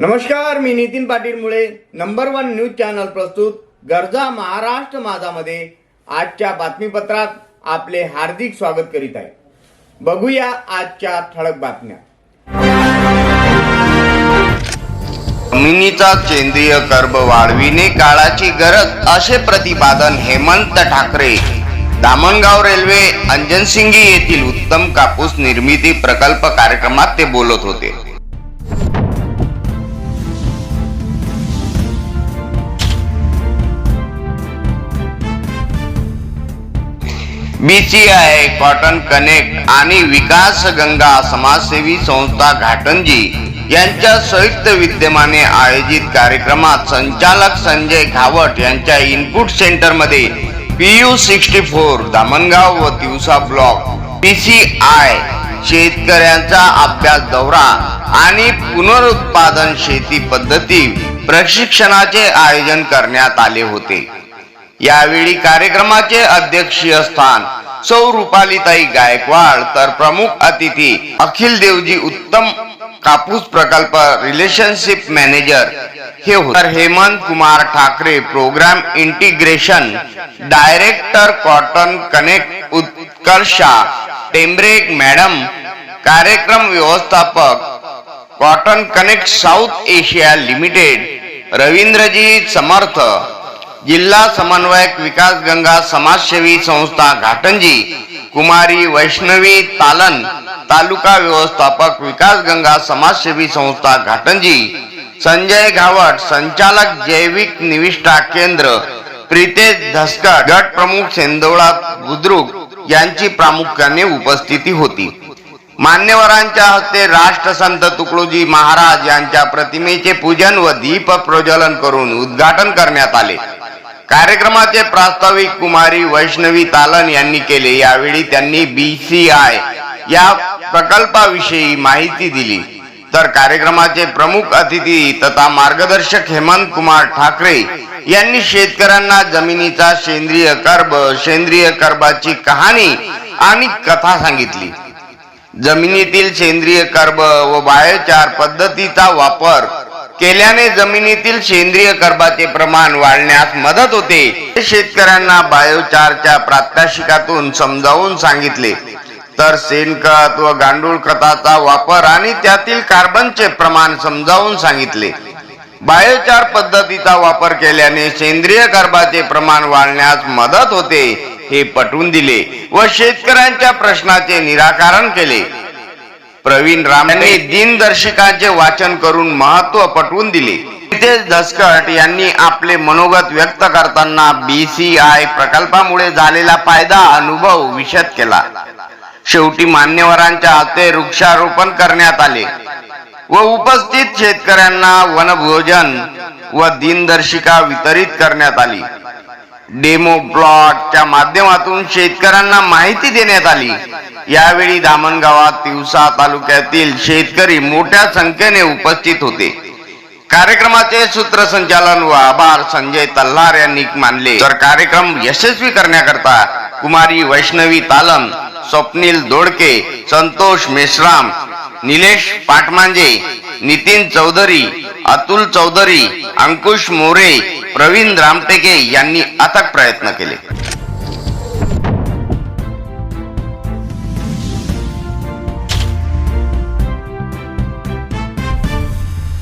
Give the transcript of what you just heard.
नमस्कार मी नितीन पाटील मुळे number one news channel प्रस्तुत गरजा महाराष्ट्र माझामध्ये आजच्या बातमीपत्रात आपले हार्दिक स्वागत करीत आहे. बघूया आजच्या ठळक बातम्या. जमिनीचा केंद्रीय कर्ब वाढविणे काळाची गरज असे प्रतिपादन हेमंत ठाकरे. दामणगाव रेल्वे अंजनसिंगी येथील उत्तम कापूस निर्मिती प्रकल्प कार्यक्रमात ते बोलत होते. बीसीआय कॉटन कनेक्ट आणि विकास गंगा समाजसेवी संस्था घाटंजी यांच्या संयुक्त विद्यमाने आयोजित कार्यक्रमात संचालक संजय घावट यांच्या इनपुट सेंटरमध्ये पीयू सिक्स्टी फोर दामणगाव व तिवसा ब्लॉक पीसीआय शेतकऱ्यांचा अभ्यास दौरा आणि पुनरुत्पादन शेती पद्धती प्रशिक्षणाचे आयोजन करण्यात आले होते. यावेळी कार्यक्रमाचे अध्यक्षीय स्थान सौ रुपालीताई गायकवाड तर प्रमुख अतिथी अखिल देवजी उत्तम कापूस प्रकल्प रिलेशनशिप मॅनेजर हे होते. Hemant Kumar Thakare program integration director cotton connect Utkarsha Tembrek madam कार्यक्रम व्यवस्थापक cotton connect South Asia limited Ravindraji Samarth जिल्हा समन्वयक विकास गंगा समाजसेवी संस्था घाटंजी कुमारी वैष्णवी तालन तालुका व्यवस्थापक विकास गंगा समाजसेवी संस्था घाटंजी संजय घावट संचालक जैविक निविष्ठा केंद्र प्रितेश धसकर गट प्रमुख सेंदोळा बुद्रुक यांची प्रामुख्याने उपस्थिती होती. मान्यवरांच्या हस्ते राष्ट्रसंत तुकडोजी महाराज यांच्या प्रतिमेचे पूजन व दीप प्रज्वलन करून उद्घाटन करण्यात आले. कार्यक्रमाचे प्रास्ताविक कुमारी वैष्णवी तालन यांनी केले. यावेळी त्यांनी बीसीआय या प्रकल्पाविषयी माहिती दिली. तर कार्यक्रमाचे प्रमुख अतिथी तथा मार्गदर्शक हेमंत कुमार ठाकरे यांनी शेतकऱ्यांना जमिनीचा सेंद्रिय कर्ब सेंद्रिय कर्बाची कहाणी आणि कथा सांगितली. जमिनीतील सेंद्रिय कर्ब व बायोचार पद्धतीचा वापर केल्याने जमिनीतील सेंद्रिय कर्बाचे प्रमाण वाढण्यास मदत होते. शेतकऱ्यांना बायोचारच्या प्रात्यक्षिकातून समजावून सांगितले. तर शेणखत व गांडूळ खताचा वापर आणि त्यातील कार्बनचे प्रमाण समजावून सांगितले. बायोचार पद्धतीचा वापर केल्याने सेंद्रिय कर्बाचे प्रमाण वाढण्यास मदत होते हे पटवून दिले व शेतकऱ्यांच्या प्रश्नाचे निराकरण केले. प्रवीण राम यांनी दिनदर्शिकाचे वाचन करून महत्त्व पटवून दिले. नितेश धसकट यांनी आपले मनोगत व्यक्त करताना बीसीआय प्रकल्पामुळे झालेला फायदा अनुभव विशद केला. शेवटी मान्यवरांच्या हस्ते वृक्षारोपण करण्यात आले व उपस्थित शेतकऱ्यांना वनभोजन व दिनदर्शिका वितरित करण्यात आली. डेमो प्लॉटच्या माध्यमातून शेतकऱ्यांना माहिती देण्यात आली. यावेळी दामणगावात तिवसा तालुक्यातील शेतकरी मोठ्या संख्येने उपस्थित होते. कार्यक्रमाचे सूत्रसंचालन व आभार संजय तल्हार यांनी मानले. तर कार्यक्रम यशस्वी करण्याकरता कुमारी वैष्णवी तालम स्वप्नील दोडके संतोष मेश्राम निलेश पाटमांजे नितीन चौधरी अतुल चौधरी अंकुश मोरे प्रवीण रामटेके यांनी अथक प्रयत्न केले.